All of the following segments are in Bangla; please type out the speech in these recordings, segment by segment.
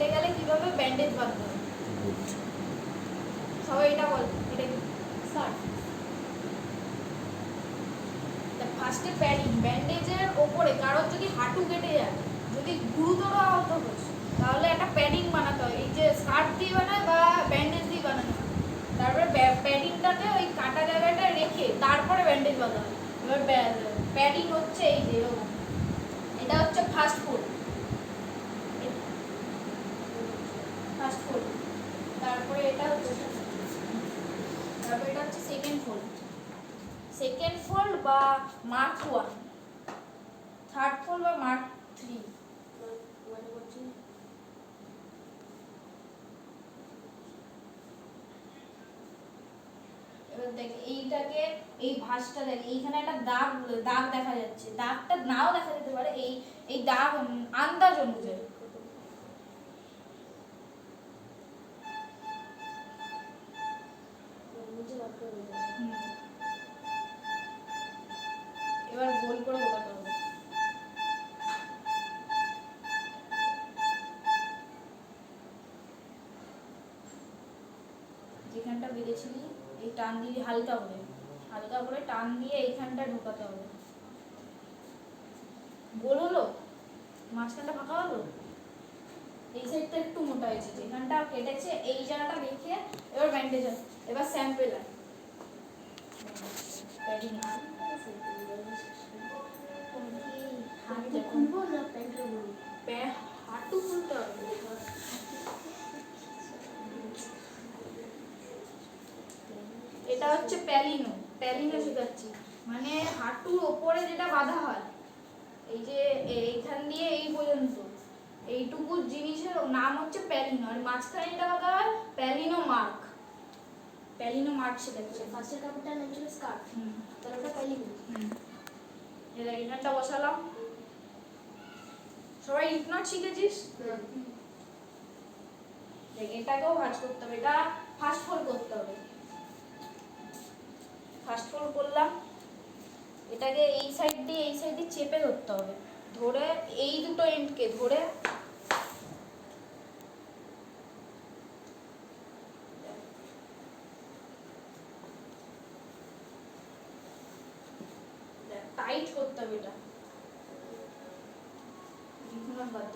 কেটে গেলে কীভাবে ব্যান্ডেজ বাঁধতে হবে সবাই এটা বল, এটা স্টার্ট ফার্স্টে প্যাডিং ব্যান্ডেজের ওপরে, কারোর যদি হাঁটু কেটে যায়, যদি গুরুতর আহত হোস, তাহলে একটা প্যাডিং বানাতে হয়। এই যে স্কার্ট দিয়ে বানায় বা ব্যান্ডেজ দিয়ে বানানো তারপরে প্যাডিংটাকে ওই কাটা জায়গাটা রেখে তারপরে ব্যান্ডেজ বাঁধা হয়। এবার প্যাডিং হচ্ছে এই যে এটা হচ্ছে ফার্স্ট ফুড ফার্স্ট ফোল্ড তারপরে এটা হচ্ছে তারপরে এটা হচ্ছে সেকেন্ড ফোল্ড সেকেন্ড ফোল্ড বা মার্ক ওয়ান থার্ড ফোল্ড বা মার্ক থ্রি এবার দেখ, এইটাকে, এই ভাঁজটা দেখ, এইখানে একটা দাগ দাগ দেখা যাচ্ছে। দাগটা নাও দেখা যেতে পারে, এই এই দাগ আন্দাজ অনুযায়ী। টান দিবি হালকা করে হালকা করে টান দিয়ে এইখানটা ঢোকাতে হবে। গোল হলো? মাঝখানটা ফাঁকা হলো? এই সাইডটা একটু মোটা হয়েছে যেখানটা কেটেছে এই জায়গাটা রেখে এবার ব্যান্ডেজ এবার স্যাম্পেল আর হাঁটু খুলতে হবে। হচ্ছে প্যালিনো প্যালিনো শেখাচ্ছি মানে হাঁটুর ওপরে যেটা বাঁধা হয় এই যে এইখান দিয়ে এই পর্যন্ত এইটুকু জিনিসের নাম হচ্ছে প্যালিনো। আর মাঝখানে যেটা বাঁধা হয় প্যালিনো মার্ক। প্যালিনো মার্ক শেখাচ্ছে ফার্স্টের কাপড়টার নাম ছিল স্কার্ট হুম। তাহলে ওটা প্যালিনো। এখানটা বসালাম। সবাই ইটনট শিখেছিস? এটাকেও ভাঁজ করতে হবে। এটা ফার্স্ট ফোল্ড করতে হবে। ফার্স্ট করলাম, এটাকে এই সাইড দিয়ে এই সাইড দিয়ে চেপে ধরতে হবে। ধরে এই দুটো এন্ডকে ধরে টাইট করতে হবে এটা। বিভিন্ন বাধ্য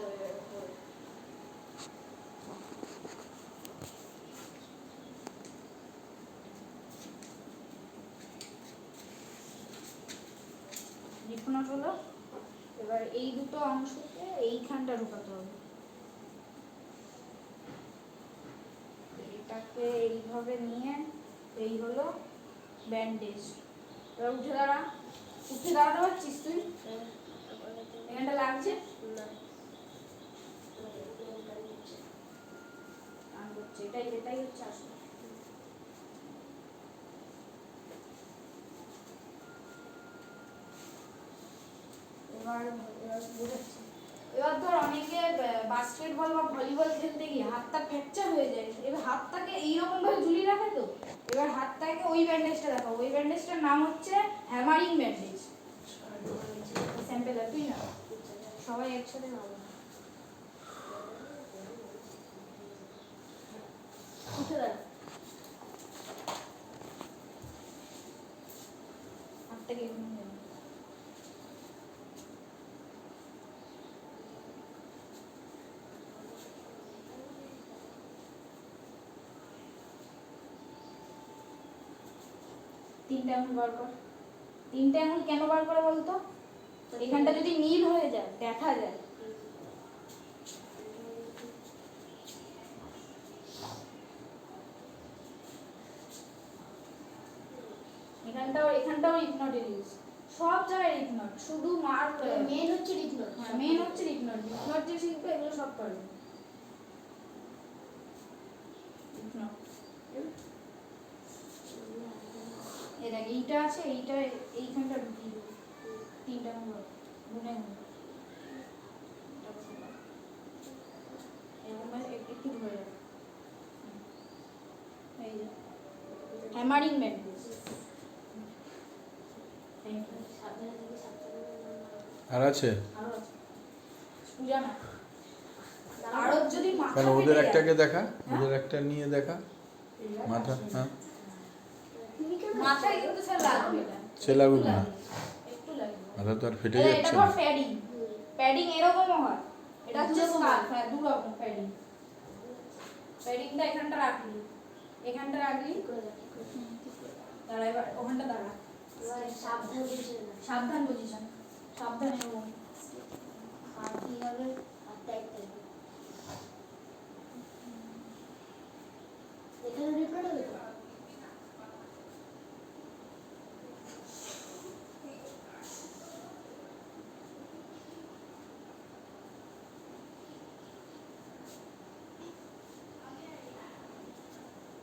যাবে হলো। এবার এই দুটো অংশকে এইখানটা ঢুকাতে হবে। এটাকে এইভাবে নিয়ে এই হলো ব্যান্ডেজ এবার উঠে দাঁড়া। উঠে দাঁড়াতে পারছিস তুই? এখানটা লাগছে? এটাই এটাই হচ্ছে আসল। এবার ধর অনেকে বাস্কেটবল বা ভলিবল খেলতে গিয়ে হাতটা ফ্র্যাকচার হয়ে যায়। এবার হাতটাকে এইরকম ভাবে ঝুলিয়ে রাখে তো? এবার হাতটাকে ওই ব্যান্ডেজটা দেখো ওই ব্যান্ডেজটার নাম হচ্ছে হ্যামারিং ব্যান্ডেজ স্যাম্পেল তুই না? সবাই একসাথে ভালো উঠে দাঁড়া। হাতটাকে এরকম দেবে। তিনটে আঙুল বার কর। তিনটে আঙুল কেন বার করে বলতো এখানটা যদি নীল হয়ে যায় দেখা যায়। এখানটাও এখানটাও ইগনোট ইউজ সব জায়গায় ইগনোট শুধু মার্ক মেন হচ্ছে রিকনট মেন হচ্ছে ইগনোট ইগনোট যে শিখবে এগুলো সব পারবে ইগনোট দেখ এইটা আছে এইটা এইখানটা ঢুকিয়ে দেবো। তিনটা নম্বর গুনে এরকম একটু ধরে এই যে। হ্যামারিং আর আছে? ওদের একটাকে দেখা। ওদের একটা নিয়ে দেখা। মাথা হ্যাঁ। মাথায় কিন্তু স্যার লাগবে না। সে লাগুক না? একটু লাগবে। মাথা তো আর ফেটে এটা এটা যাচ্ছে প্যাডিং প্যাডিং এরকমও হয়। এটা হচ্ছে স্কার্ফ হ্যাঁ দু রকম প্যাডিং প্যাডিংটা এখানটা রাখলি এখানটা রাখলি দাঁড়া এবার ওখানটা দাঁড়া। এবার সাবধান বুঝে না সাবধান পজিশন সাবধান এরকম হাত কীভাবে হাত টাইট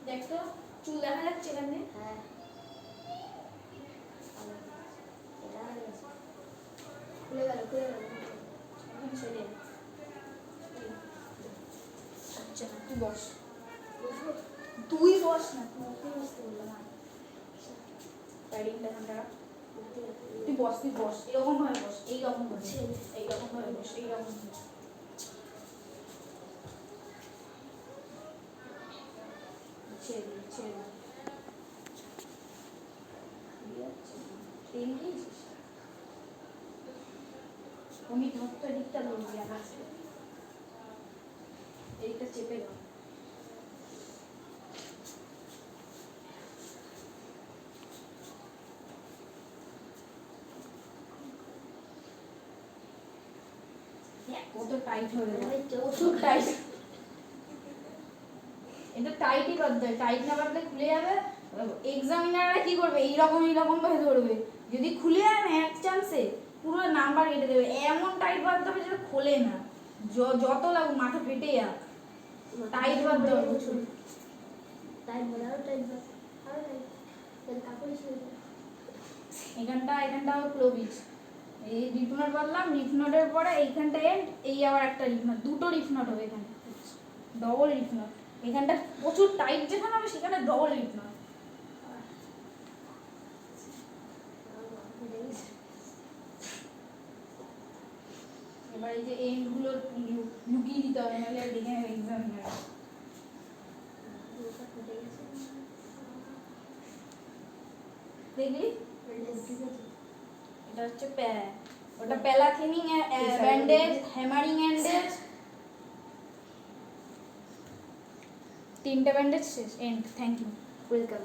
দেখ তো চুল দেখা যাচ্ছে এখানে? হ্যাঁ। এটা হয়ে গেছে। খুলে গেল খুলে গেল ছেড়ে আচ্ছা তুই বস। তুই বস না। মুখে বসতে বললাম প্যাডিংটা রাখতে তুই বস তুই বস। এরকম ভাবে বস এইরকম ভাবে। ছেড়ে। এইরকম ভাবে বস এইরকম যাচ্ছে। টেন দিয়েছিস? আমি ধরতো আর আজকে এদিকটা চেপে কত টাইট হয়ে গেল টাইট এটা টাইটই করতে হয় টাইট না করলে খুলে যাবে। এক্সামিনাররা কি করবে? এইরকম এইরকম ভাবে ধরবে। যদি খুলে যায় না এক চান্সে পুরো নাম্বার কেটে দেবে। এমন টাইট বাঁধতে হবে যেটা খোলে না। যত লাগুক মাথা ফেটে যাক। টাইট বাঁধতে হবে প্রচুর টাইট টাইট টাইট কাপড় এখানটা এখানটা ক্লোবিজ এই রিফনট বাঁধলাম রিফনটের পরে এইখানটা এন্ড এই আবার একটা রিফনট দুটো রিফনট হবে এখানে। ডবল রিফনট এখানটা প্রচুর টাইট যেখানে হবে সেখানে ডবল রিফনট এবার এই যে এন্ডগুলো লুকিয়ে দিতে হবে নাহলে দেখে নেবে ফুটে গেছে। দেখলি? এটা হচ্ছে প্যা- ওটা প্যালাথিনিং ব্যান্ডেজ হ্যামারিং ব্যান্ডেজ তিনটে ব্যান্ডেজ শেষ এন্ড থ্যাংক ইউ ওয়েলকাম